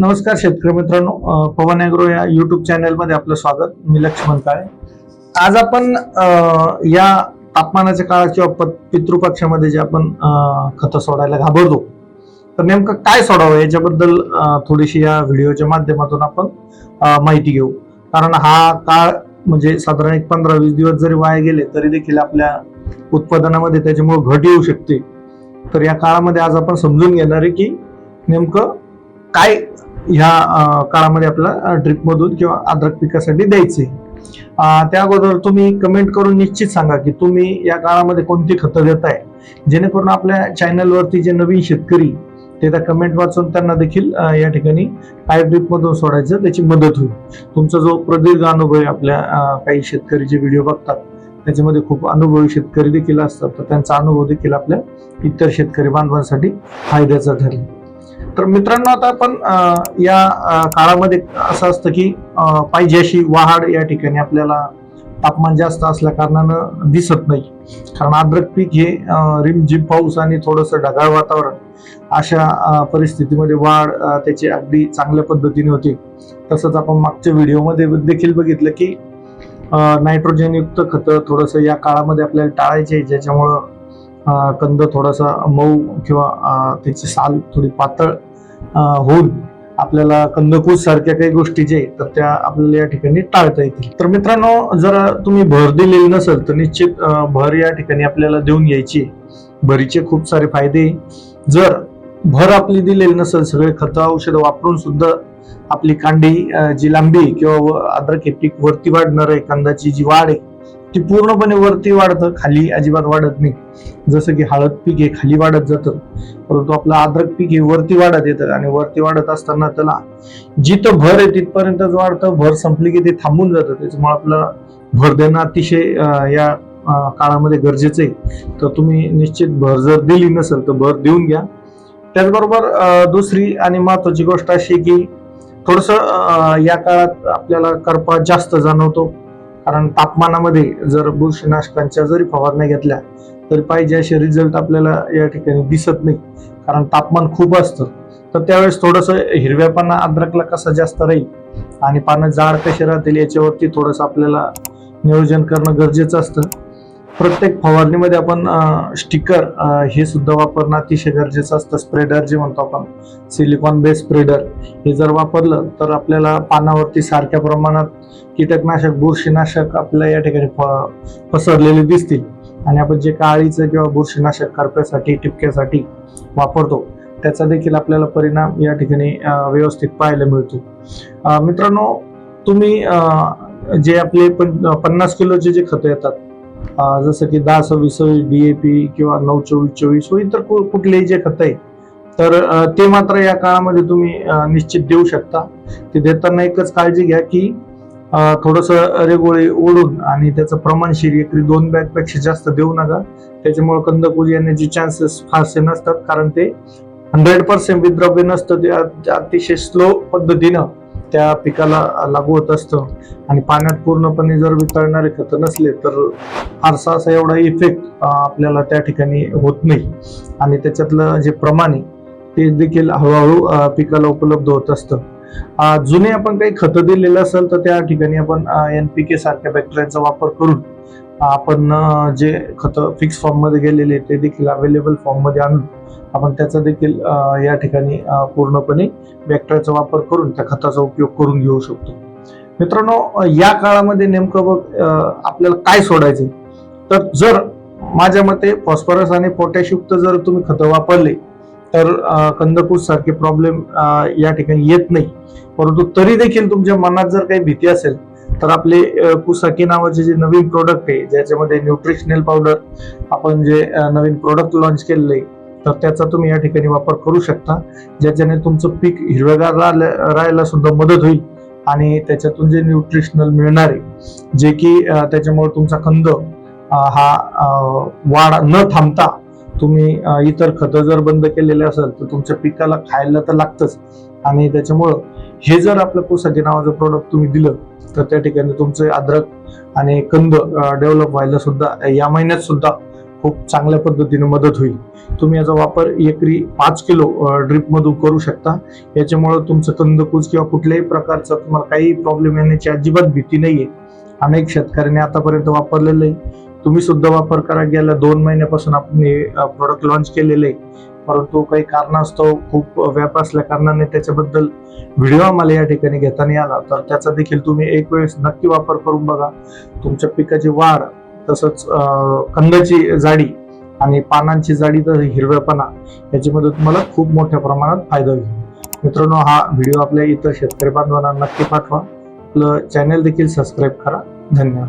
नमस्कार शेतकरी मित्रांनो पवन एग्रो या युट्यूब चॅनलमध्ये आपलं स्वागत. मी लक्ष्मण काळे. आज आपण या तापमानाच्या काळात किंवा पितृपक्षामध्ये जे आपण खतं सोडायला घाबरतो तर नेमकं काय सोडावं याच्याबद्दल थोडीशी या व्हिडिओच्या माध्यमातून आपण माहिती घेऊ. कारण हा काळ म्हणजे साधारण एक पंधरा वीस दिवस जरी वाया गेले तरी देखील आपल्या उत्पादनामध्ये त्याच्यामुळे घट येऊ शकते. तर या काळामध्ये आज आपण समजून घेणार आहे की नेमकं काय ह्या काळामध्ये आपल्याला ड्रिपमधून किंवा अद्रक पिकासाठी द्यायचे. त्या अगोदर तुम्ही कमेंट करून निश्चित सांगा की तुम्ही या काळामध्ये कोणती खतं देताय जेणेकरून आपल्या चॅनलवरती जे नवीन शेतकरी ते त्या कमेंट वाचून त्यांना देखील या ठिकाणी पाईप ड्रिपमधून सोडायचं त्याची मदत होईल. तुमचा जो प्रदीर्घ अनुभव आहे आपल्या काही शेतकरी जे व्हिडिओ बघतात त्याच्यामध्ये खूप अनुभवी शेतकरी देखील असतात तर त्यांचा अनुभव देखील आपल्या इतर शेतकरी बांधवांसाठी फायद्याचा ठरेल. तर मित्रांनो आता आपण या काळामध्ये असं असतं की पाहिजे अशी वाढ या ठिकाणी आपल्याला तापमान जास्त असल्या कारणानं दिसत नाही. कारण अद्रक पीक हे रिमझिम पाऊस आणि थोडंसं ढगाळ वातावरण अशा परिस्थितीमध्ये वाढ त्याची अगदी चांगल्या पद्धतीने होते. तसंच आपण मागच्या व्हिडिओमध्ये देखील बघितलं की नायट्रोजनयुक्त खतं थोडंसं या काळामध्ये आपल्याला टाळायचे ज्याच्यामुळं कंद थोडासा मऊ किंवा त्याची साल थोडी पातळ होऊन आपल्याला कंदकूस सारख्या काही गोष्टी जे तर त्या आपल्याला या ठिकाणी टाळता येतील. तर मित्रांनो जर तुम्ही भर दिलेली नसेल तर निश्चित भर या ठिकाणी आपल्याला देऊन घ्यायची भरीचे खूप सारे फायदे जर भर आपली दिलेली नसेल सगळे खतं औषधं वापरून सुद्धा आपली कांडी जी लांबी किंवा अद्रक हे पीक वरती वाढणार आहे कांदाची जी वाढ आहे ती पूर्णपणे वरती वाढतं खाली अजिबात वाढत नाही. जसं की हळद पीक हे खाली वाढत जातं परंतु आपलं अद्रक पीक हे वरती वाढत येतं आणि वरती वाढत असताना त्याला जिथं भर आहे तिथपर्यंतच वाढतं भर संपली की ते थांबून जातं. त्याच्यामुळे आपलं भर देणं अतिशय या काळामध्ये गरजेचं आहे. तर तुम्ही निश्चित भर जर दिली नसेल तर भर देऊन घ्या. त्याचबरोबर दुसरी आणि महत्वाची गोष्ट अशी की थोडस या काळात आपल्याला करपा जास्त जाणवतो. कारण तापमानामध्ये जर बुरशीनाशकांच्या जरी फवारण्या घेतल्या तरी पाहिजे असे रिझल्ट आपल्याला या ठिकाणी दिसत नाही. कारण तापमान खूप असतं. तर त्यावेळेस थोडंसं हिरव्यापणा अद्रकला कसा जास्त राहील आणि पानं जाड कसे राहतील याच्यावरती थोडंसं आपल्याला नियोजन करणं गरजेचं असतं. प्रत्येक फवारणीमध्ये आपण स्टिकर हे सुद्धा वापरणं अतिशय गरजेचं असतं. स्प्रेडर जे म्हणतो आपण सिलिकॉन बेस स्प्रेडर हे जर वापरलं तर आपल्याला पानावरती सारख्या प्रमाणात कीटकनाशक बुरशीनाशक आपल्याला या ठिकाणी पसरलेले दिसतील. आणि आपण जे काळीचं किंवा बुरशीनाशक करप्यासाठी टिपक्यासाठी वापरतो त्याचा देखील आपल्याला परिणाम या ठिकाणी व्यवस्थित पाहायला मिळतो. मित्रांनो तुम्ही जे आपले पन- पन्नास किलोचे जे खतं येतात जसं की दहा सव्वीस सव्वीस पी किंवा नऊ चोवीस चोवीस व इतर कुठलेही जे खत आहे तर ते मात्र या काळामध्ये तुम्ही निश्चित देऊ शकता. ते देताना एकच काळजी घ्या की थोडस रेगोळी ओढून आणि त्याचं प्रमाणशीर एकरी दोन बॅगपेक्षा जास्त देऊ नका. त्याच्यामुळे कंदकुज येण्याचे चान्सेस फारसे नसतात कारण ते हंड्रेड पर्सेंट विद्रव्य नसतं. ते अतिशय स्लो पद्धतीनं त्या पिकाला लागू होत असतं आणि पाण्यात पूर्णपणे जर वितळणारे खतं नसले तर फारसा असा एवढा इफेक्ट आपल्याला त्या ठिकाणी होत नाही. आणि त्याच्यातलं जे प्रमाण आहे ते देखील हळूहळू पिकाला उपलब्ध होत असतं. जुने आपण काही खतं दिलेलं असेल तर त्या ठिकाणी आपण एन पी के सारख्या बॅक्टेरियाचा वापर करून आपण जे खतं फिक्स फॉर्ममध्ये गेलेले ते देखील अवेलेबल फॉर्ममध्ये आणून आपण त्याचा देखील या ठिकाणी पूर्णपणे बॅक्टरचा वापर करून त्या खताचा उपयोग करून घेऊ शकतो. मित्रांनो या काळामध्ये नेमकं बघ आपल्याला काय सोडायचं? तर जर माझ्या मते फॉस्फरस आणि पोटॅशयुक्त जर तुम्ही खतं वापरले तर कंदकूस सारखे प्रॉब्लेम या ठिकाणी येत नाही. परंतु तरी देखील तुमच्या मनात जर काही भीती असेल तर आपले कुसाकी नावाचे जे नवीन प्रोडक्ट आहे ज्याच्यामध्ये न्यूट्रिशनल पावडर आपण जे नवीन प्रोडक्ट लॉन्च केलेलं आहे तर त्याचा तुम्ही या ठिकाणी वापर करू शकता ज्याच्याने तुमचं पीक हिरवेगार राहायला सुद्धा मदत होईल आणि त्याच्यातून जे न्यूट्रिशनल मिळणारे जे की त्याच्यामुळे तुमचा कंद हा वाढ न थांबता तुम्ही इतर खतं जर बंद केलेले असेल तर तुमच्या पिकाला खायला तर लागतंच. आणि त्याच्यामुळं हे जर आपलं कुसाकी नावाचं प्रोडक्ट तुम्ही दिलं तर त्या ठिकाणी तुमचे अद्रक आणि कंद डेव्हलप व्हायला सुद्धा या महिन्यात सुद्धा खूप चांगल्या पद्धतीने मदत होईल. तुम्ही याचा वापर एकरी पाच किलो ड्रिपमधून करू शकता. याच्यामुळे तुमचं कंदकूज किंवा कुठल्याही प्रकारचा तुम्हाला काही प्रॉब्लेम येण्याची अजिबात भीती नाहीये. अनेक शेतकऱ्यांनी आतापर्यंत वापरलेलं आहे. तुम्ही सुद्धा वापर करा. गेल्या दोन महिन्यापासून आपण हे प्रोडक्ट लॉन्च केलेलं आहे. परंतु काही कारणास्तव खूप व्याप असल्या कारणाने त्याच्याबद्दल व्हिडिओ आम्हाला या ठिकाणी घेताना आला तर त्याचा देखील तुम्ही एक वेळेस नक्की वापर करून बघा. तुमच्या पिकाची वाढ तसंच कंदाची जाडी आणि पानांची जाडी तर हिरव्यापणा याच्यामध्ये तुम्हाला खूप मोठ्या प्रमाणात फायदा होईल. मित्रांनो हा व्हिडिओ आपल्या इतर शेतकरी बांधवांना नक्की पाठवा. आपलं चॅनल देखील सबस्क्राईब करा. धन्यवाद.